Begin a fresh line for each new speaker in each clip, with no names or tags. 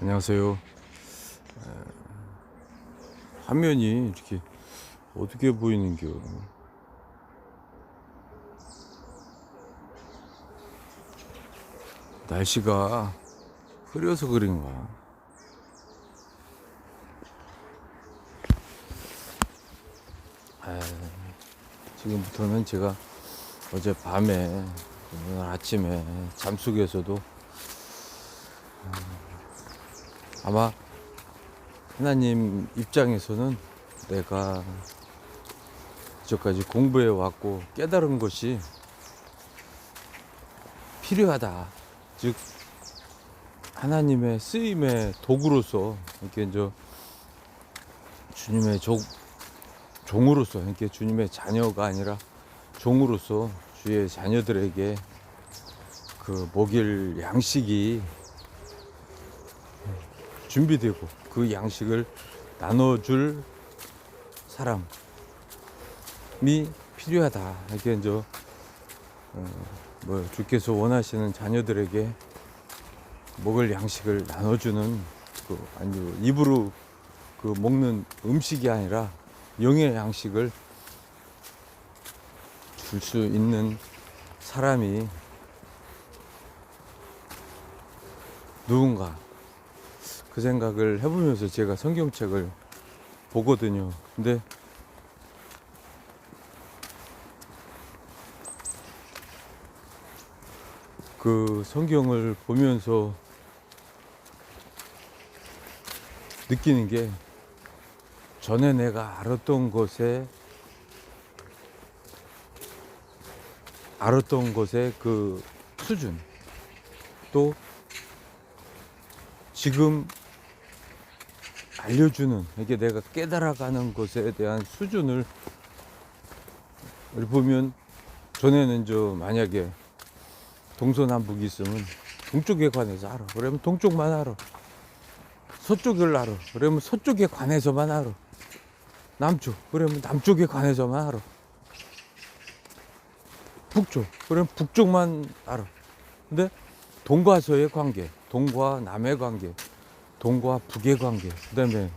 안녕하세요. 에, 화면이 이렇게 어떻게 보이는겨? 날씨가 흐려서 그런가? 에, 지금부터는 제가 어제 밤에 오늘 아침에 잠속에서도 아 마 하나님 입장에서는 내가 이제까지 공부해 왔고 깨달은 것이 필요하다. 즉 하나님의 쓰임의 도구로서 이렇게 이제 주님의 종, 종으로서 이렇게 주님의 자녀가 아니라 종으로서 주의 자녀들에게 그 먹일 양식이 준비되고 그 양식을 나눠줄 사람이 필요하다. 이게 이제 어, 뭐 주께서 원하시는 자녀들에게 먹을 양식을 나눠주는 그 아니 입으로 그 먹는 음식이 아니라 영의 양식을 줄 수 있는 사람이 누군가 그 생각을 해보면서 제가 성경책을 보거든요. 근데 그 성경을 보면서 느끼는 게 전에 내가 알았던 것에 알았던 것의 그 수준 또 지금 알려주는 이게 내가 깨달아가는 것에 대한 수준을 보면 전에는 저 만약에 동서남북이 있으면 동쪽에 관해서 알아. 그러면 동쪽만 알아. 서쪽을 알아. 그러면 서쪽에 관해서만 알아. 남쪽. 그러면 남쪽에 관해서만 알아. 북쪽. 그러면 북쪽만 알아. 근데 동과 서의 관계 동과 남의 관계 동과 북의 관계, 그 다음에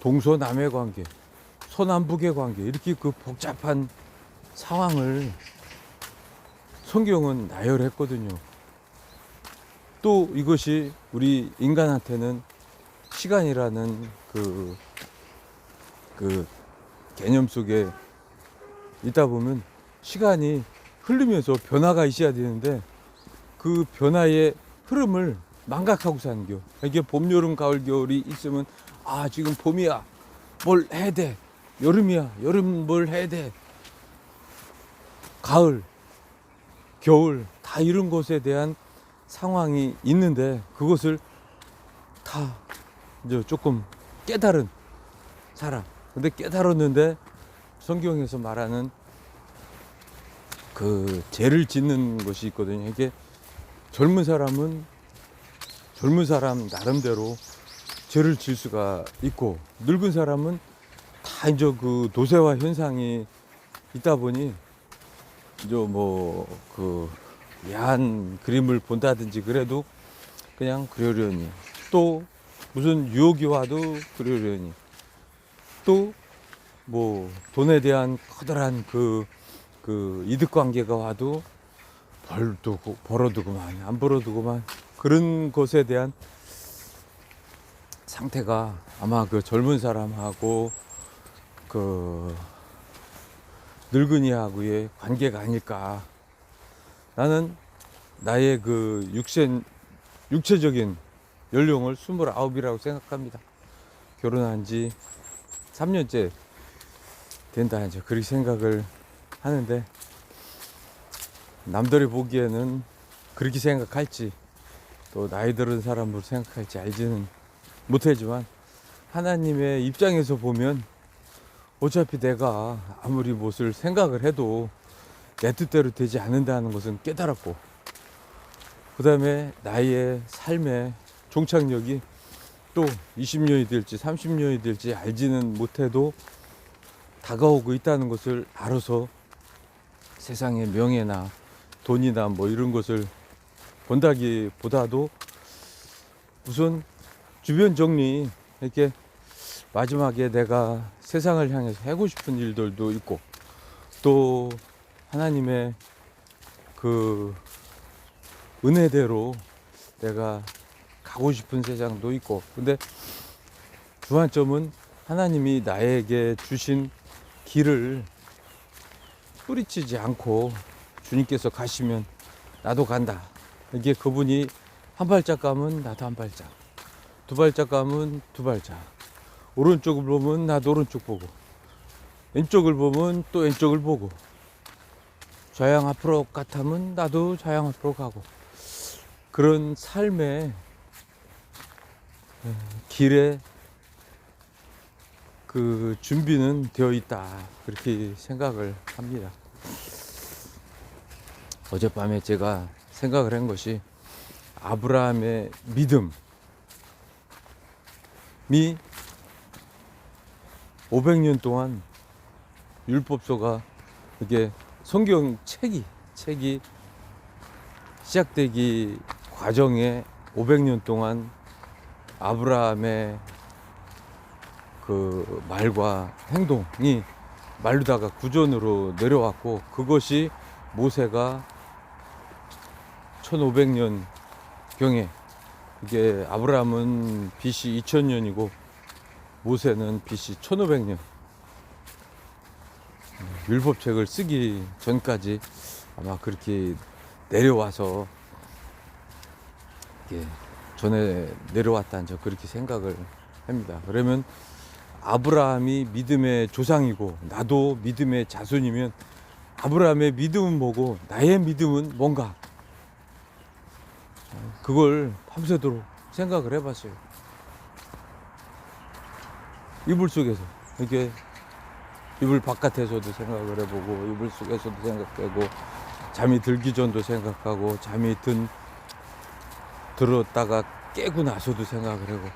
동서남의 관계, 서남북의 관계, 이렇게 그 복잡한 상황을 성경은 나열했거든요. 또 이것이 우리 인간한테는 시간이라는 그, 그 개념 속에 있다 보면 시간이 흐르면서 변화가 있어야 되는데 그 변화의 흐름을 망각하고 사는 겨. 이게 봄, 여름, 가을, 겨울이 있으면 아 지금 봄이야. 뭘 해야 돼. 여름이야. 여름 뭘 해야 돼. 가을, 겨울 다 이런 것에 대한 상황이 있는데 그것을 다 이제 조금 깨달은 사람. 근데 깨달았는데 성경에서 말하는 그 죄를 짓는 것이 있거든요. 이게 젊은 사람은 젊은 사람 나름대로 죄를 질 수가 있고 늙은 사람은 다 이제 그 도세화 현상이 있다 보니 이제 뭐그 야한 그림을 본다든지 그래도 그냥 그러려니. 또 무슨 유혹이 와도 그러려니. 또 뭐 돈에 대한 커다란 그, 그 이득 관계가 와도 벌두고 벌어두고만 안 벌어두고만 그런 것에 대한 상태가 아마 그 젊은 사람하고 그 늙은이하고의 관계가 아닐까. 나는 나의 그 육신, 육체적인 연령을 29이라고 생각합니다. 결혼한 지 3년째 된다. 이제 그렇게 생각을 하는데 남들이 보기에는 그렇게 생각할지 또 나이 들은 사람으로 생각할지 알지는 못하지만 하나님의 입장에서 보면 어차피 내가 아무리 무엇을 생각을 해도 내 뜻대로 되지 않는다는 것은 깨달았고 그 다음에 나의 삶의 종착역이 또 20년이 될지 30년이 될지 알지는 못해도 다가오고 있다는 것을 알아서 세상의 명예나 돈이나 뭐 이런 것을 본다기보다도 우선 주변 정리 이렇게 마지막에 내가 세상을 향해서 하고 싶은 일들도 있고 또 하나님의 그 은혜대로 내가 가고 싶은 세상도 있고 근데 주안점은 하나님이 나에게 주신 길을 뿌리치지 않고 주님께서 가시면 나도 간다. 이게 그분이 한 발짝 가면 나도 한 발짝, 두 발짝 가면 두 발짝. 오른쪽을 보면 나도 오른쪽 보고, 왼쪽을 보면 또 왼쪽을 보고, 좌양 앞으로 같으면 나도 좌양 앞으로 가고. 그런 삶의 에, 길에 그 준비는 되어 있다. 그렇게 생각을 합니다. 어젯밤에 제가 생각을 한 것이 아브라함의 믿음이 500년 동안 율법서가 이게 성경 책이 책이 시작되기 과정에 500년 동안 아브라함의 그 말과 행동이 말르다가 구전으로 내려왔고 그것이 모세가 1500년 경에 이게 아브라함은 BC 2000년이고 모세는 BC 1500년 율법책을 쓰기 전까지 아마 그렇게 내려와서 이게 전에 내려왔다는 저 그렇게 생각을 합니다. 그러면 아브라함이 믿음의 조상이고 나도 믿음의 자손이면 아브라함의 믿음은 뭐고 나의 믿음은 뭔가 그걸 밤새도록 생각을 해봤어요. 이불 속에서 이렇게 이불 바깥에서도 생각을 해보고 이불 속에서도 생각하고 잠이 들기 전도 생각하고 잠이 든 들었다가 깨고 나서도 생각을 하고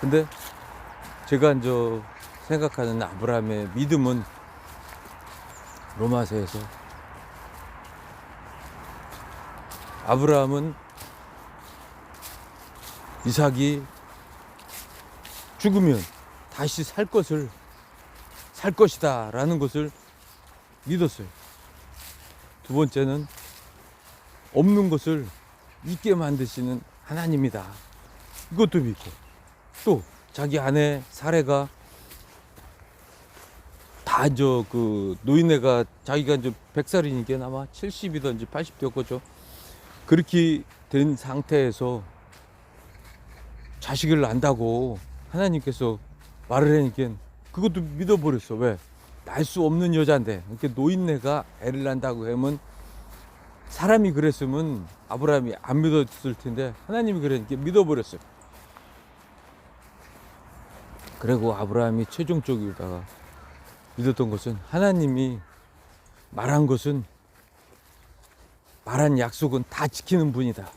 근데 제가 이제 생각하는 아브라함의 믿음은 로마서에서 아브라함은 이삭이 죽으면 다시 살 것을 살 것이다 라는 것을 믿었어요. 두 번째는 없는 것을 있게 만드시는 하나님이다. 이것도 믿고 또 자기 아내 사례가 다 저 그 노인네가 자기가 이제 100살이니까 아마 70이든지 80되었겠죠. 그렇게 된 상태에서 자식을 낳는다고 하나님께서 말을 하니까 그것도 믿어버렸어. 왜? 날 수 없는 여자인데. 이렇게 노인네가 애를 낳는다고 하면 사람이 그랬으면 아브라함이 안 믿었을 텐데 하나님이 그러니까 믿어버렸어요. 그리고 아브라함이 최종적으로다가 믿었던 것은 하나님이 말한 것은 말한 약속은 다 지키는 분이다.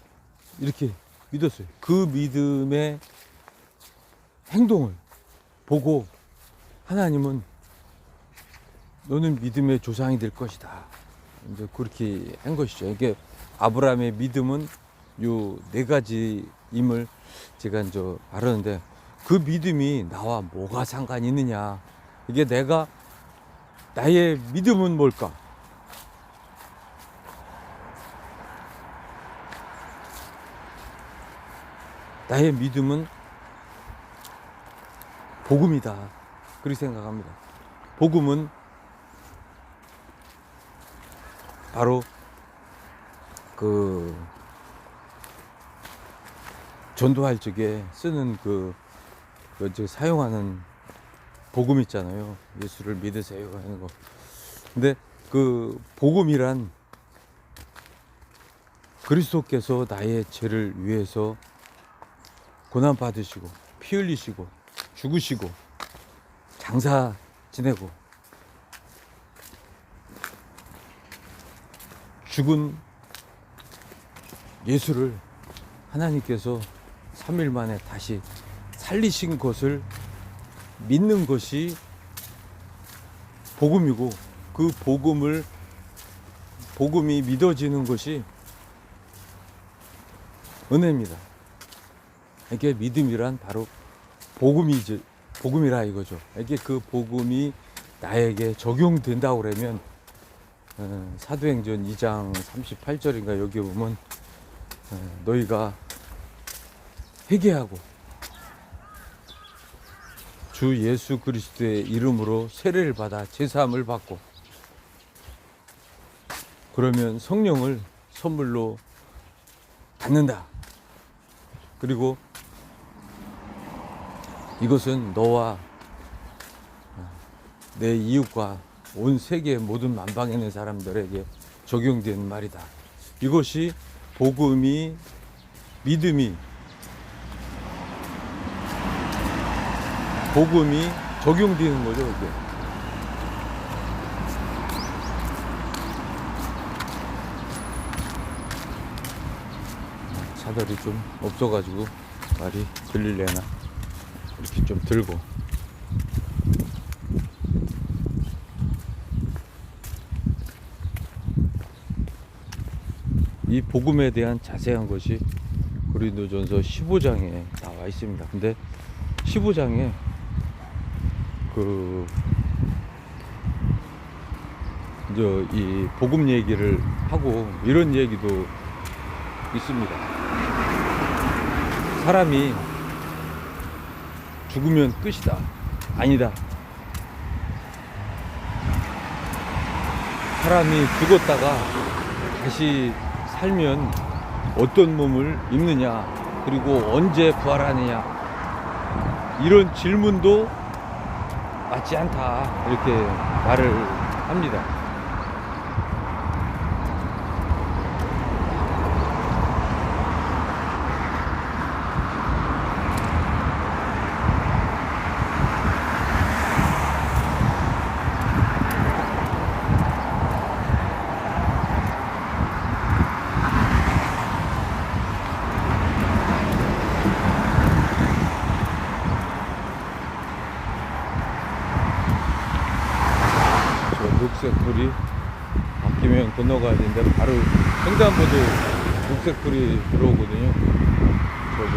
이렇게 믿었어요. 그 믿음의 행동을 보고 하나님은 너는 믿음의 조상이 될 것이다. 이제 그렇게 한 것이죠. 이게 아브라함의 믿음은 요 네 가지임을 제가 이제 알았는데 그 믿음이 나와 뭐가 상관이 있느냐. 이게 내가 나의 믿음은 뭘까? 나의 믿음은 복음이다. 그렇게 생각합니다. 복음은 바로 그 전도할 적에 쓰는 그, 그저 사용하는 복음 있잖아요. 예수를 믿으세요 하는 거. 근데 그 복음이란 그리스도께서 나의 죄를 위해서 고난 받으시고 피 흘리시고 죽으시고 장사 지내고 죽은 예수를 하나님께서 3일 만에 다시 살리신 것을 믿는 것이 복음이고 그 복음을 복음이 믿어지는 것이 은혜입니다. 이게 믿음이란 바로 복음이지 복음이라 이거죠. 이게 그 복음이 나에게 적용된다고 그러면 어, 사도행전 2장 38절인가 여기 보면 어, 너희가 회개하고 주 예수 그리스도의 이름으로 세례를 받아 제사함을 받고 그러면 성령을 선물로 받는다. 그리고 이것은 너와 내 이웃과 온 세계 모든 만방에 있는 사람들에게 적용된 말이다. 이것이 복음이 믿음이 복음이 적용되는 거죠, 이게. 차들이 좀 없어가지고 말이 들릴래나 이렇게 좀 들고 이 복음에 대한 자세한 것이 고린도전서 15장에 나와 있습니다. 근데 15장에 그 이제 이 복음 얘기를 하고 이런 얘기도 있습니다. 사람이 죽으면 끝이다. 아니다. 사람이 죽었다가 다시 살면 어떤 몸을 입느냐, 그리고 언제 부활하느냐, 이런 질문도 맞지 않다. 이렇게 말을 합니다. 저 녹색 불이 바뀌면 건너가야 되는데 바로 횡단보도 녹색 불이 들어오거든요. 저기.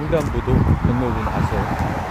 횡단보도 건너고 나서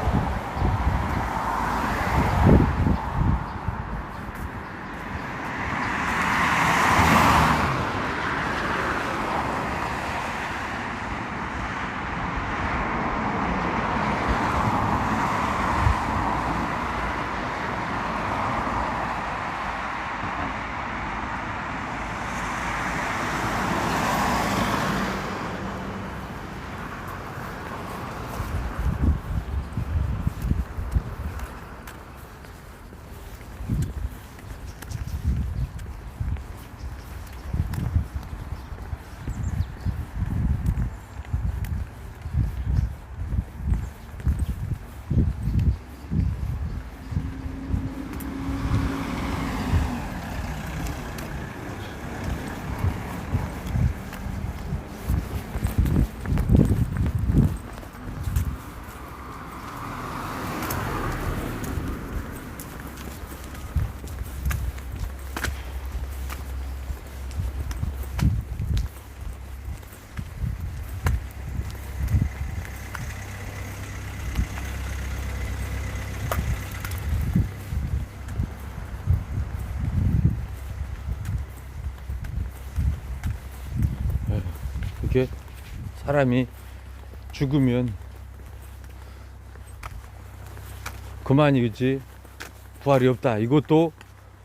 이렇게 사람이 죽으면 그만이지 부활이 없다. 이것도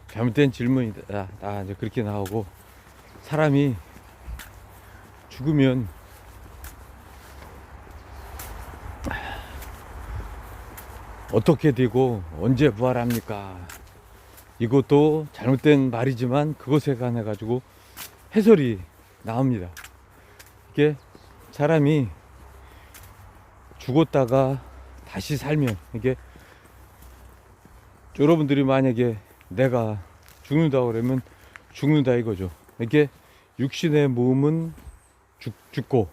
잘못된 질문이다. 아, 이제 그렇게 나오고 사람이 죽으면 어떻게 되고 언제 부활합니까? 이것도 잘못된 말이지만 그것에 관해 가지고 해설이 나옵니다. 이게 사람이 죽었다가 다시 살면 이게 여러분들이 만약에 내가 죽는다 그러면 죽는다 이거죠. 이게 육신의 몸은 죽, 죽고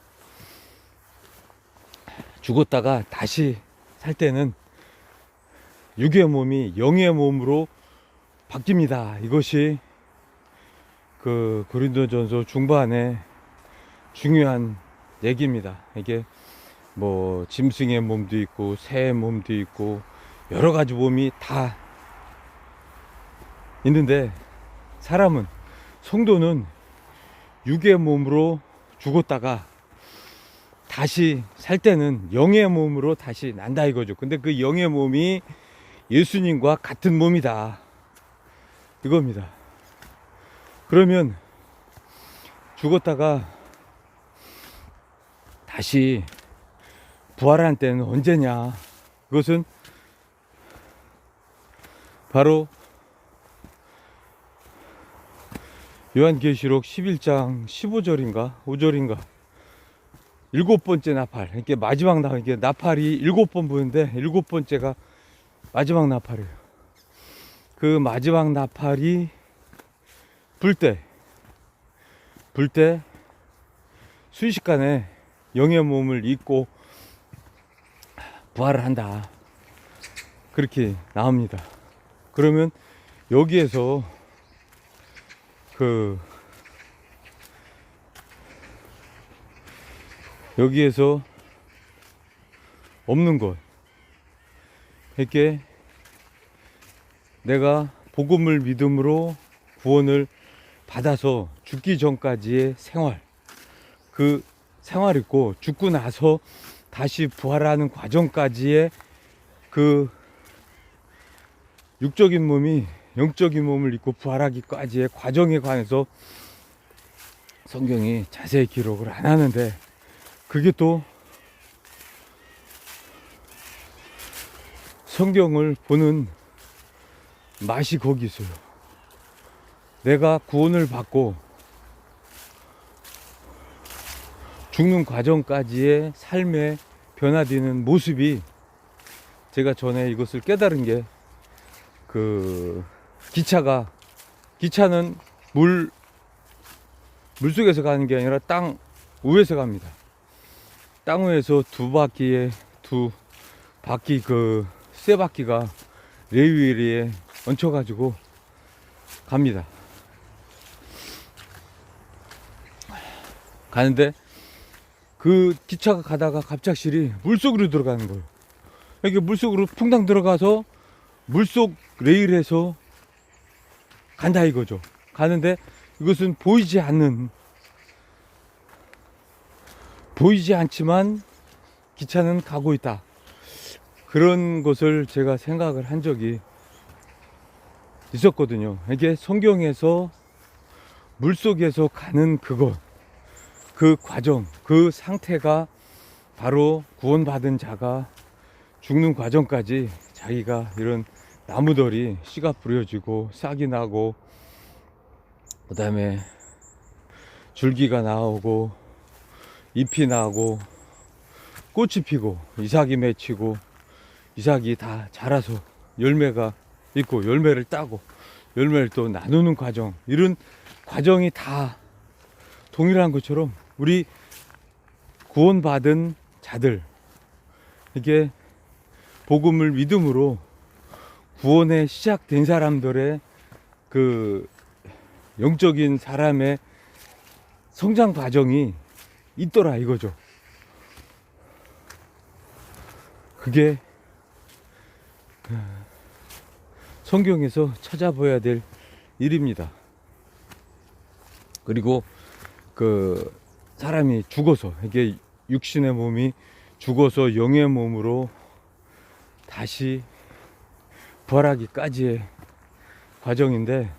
죽었다가 다시 살 때는 육의 몸이 영의 몸으로 바뀝니다. 이것이 그 고린도전서 중반에 중요한 얘기입니다. 이게 뭐 짐승의 몸도 있고 새의 몸도 있고 여러 가지 몸이 다 있는데 사람은 성도는 육의 몸으로 죽었다가 다시 살 때는 영의 몸으로 다시 난다 이거죠. 근데 그 영의 몸이 예수님과 같은 몸이다. 이겁니다. 그러면 죽었다가 다시 부활한 때는 언제냐? 그것은 바로 요한계시록 11장 15절인가 5절인가 일곱 번째 나팔 이렇게 마지막 나 이게 나팔이 일곱 번 부는데 일곱 번째가 마지막 나팔이에요. 그 마지막 나팔이 불 때, 불 때 순식간에 영의 몸을 잊고 부활을 한다. 그렇게 나옵니다. 그러면 여기에서 그 여기에서 없는 것 이렇게 내가 복음을 믿음으로 구원을 받아서 죽기 전까지의 생활 그 생활 있고 죽고 나서 다시 부활하는 과정까지의 그 육적인 몸이 영적인 몸을 입고 부활하기까지의 과정에 관해서 성경이 자세히 기록을 안 하는데 그게 또 성경을 보는 맛이 거기 있어요. 내가 구원을 받고 죽는 과정까지의 삶의 변화되는 모습이 제가 전에 이것을 깨달은 게 그 기차가 기차는 물 물속에서 가는 게 아니라 땅 위에서 갑니다. 땅 위에서 두 바퀴에 두 바퀴 그 세 바퀴가 레일위에 얹혀 가지고 갑니다. 가는데 그 기차가 가다가 갑작스레 물속으로 들어가는 거예요. 이게 물속으로 풍당 들어가서 물속 레일에서 간다 이거죠. 가는데 이것은 보이지 않는 보이지 않지만 기차는 가고 있다. 그런 것을 제가 생각을 한 적이 있었거든요. 이게 성경에서 물속에서 가는 그것, 그 과정, 그 상태가 바로 구원받은 자가 죽는 과정까지 자기가 이런 나무들이 씨가 뿌려지고 싹이 나고 그 다음에 줄기가 나오고 잎이 나고 꽃이 피고 이삭이 맺히고 이삭이 다 자라서 열매가 있고 열매를 따고 열매를 또 나누는 과정 이런 과정이 다 동일한 것처럼 우리 구원받은 자들 이게 복음을 믿음으로 구원에 시작된 사람들의 그 영적인 사람의 성장 과정이 있더라 이거죠. 그게 성경에서 찾아봐야 될 일입니다. 그리고 그 사람이 죽어서 이게 육신의 몸이 죽어서 영의 몸으로 다시 부활하기까지의 과정인데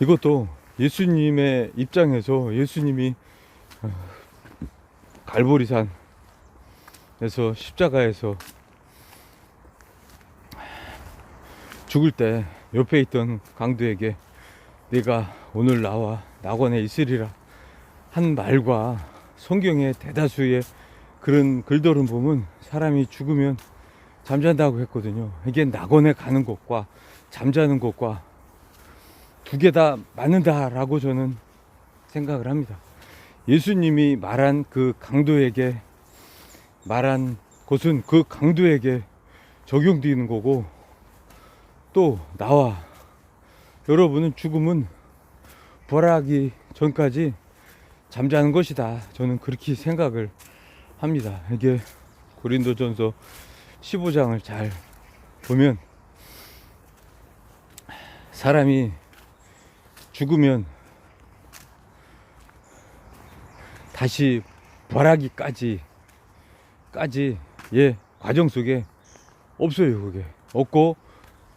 이것도 예수님의 입장에서 예수님이 어, 갈보리산에서 십자가에서 죽을 때 옆에 있던 강도에게 네가 오늘 나와 낙원에 있으리라 한 말과 성경의 대다수의 그런 글들은 보면 사람이 죽으면 잠잔다고 했거든요. 이게 낙원에 가는 것과 잠자는 것과 두 개 다 맞는다라고 저는 생각을 합니다. 예수님이 말한 그 강도에게 말한 것은 그 강도에게 적용되는 거고 또 나와 여러분은 죽음은 부활하기 전까지 잠자는 것이다. 저는 그렇게 생각을 합니다. 이게 고린도전서 15장을 잘 보면 사람이 죽으면 다시 부활하기까지 까지 예 과정 속에 없어요 그게 없고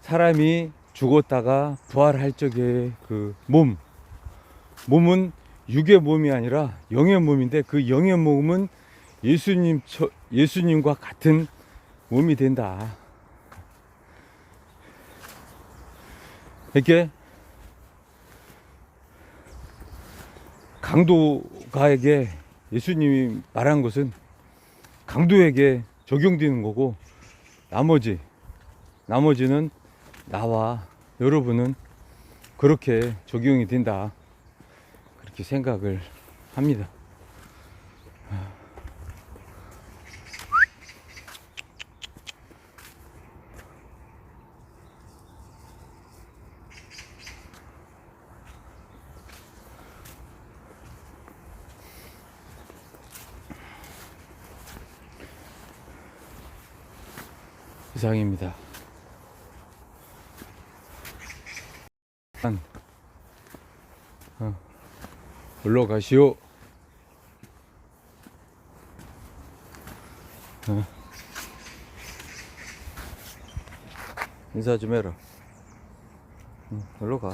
사람이 죽었다가 부활할 적에 그 몸 몸은 육의 몸이 아니라 영의 몸인데 그 영의 몸은 예수님 처- 예수님과 같은 몸이 된다. 이렇게 강도가에게 예수님이 말한 것은 강도에게 적용되는 거고 나머지 나머지는 나와 여러분은 그렇게 적용이 된다. 그렇게 생각을 합니다. 이상입니다. 한, 어, 올라가시오. 어. 인사 좀 해라. 응, 올라가.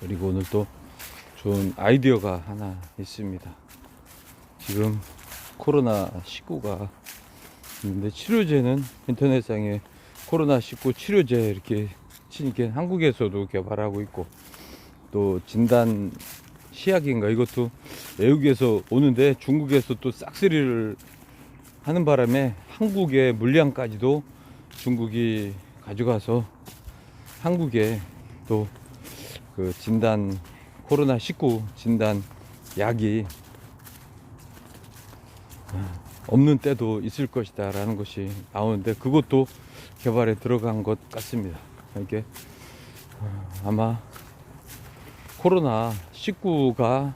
그리고 오늘 또 좋은 아이디어가 하나 있습니다. 지금 코로나 19가 있는데 치료제는 인터넷상에 코로나 19 치료제 이렇게 치니까 한국에서도 개발하고 있고 또 진단 시약인가 이것도 외국에서 오는데 중국에서 또 싹쓸이를 하는 바람에 한국의 물량까지도 중국이 가져가서 한국에 또 그 진단 코로나 19 진단 약이 없는 때도 있을 것이다라는 것이 나오는데 그것도 개발에 들어간 것 같습니다. 이게 어, 아마 코로나 19가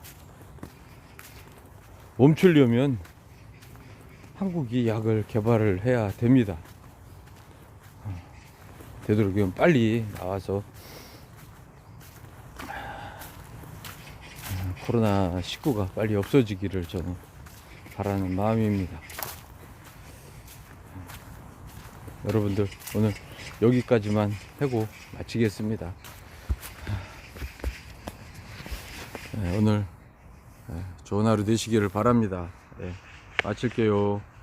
멈추려면 한국이 약을 개발을 해야 됩니다. 어, 되도록이면 빨리 나와서 코로나 19가 빨리 없어지기를 저는 바라는 마음입니다. 여러분들 오늘 여기까지만 하고 마치겠습니다. 네, 오늘 네, 좋은 하루 되시기를 바랍니다. 네, 마칠게요.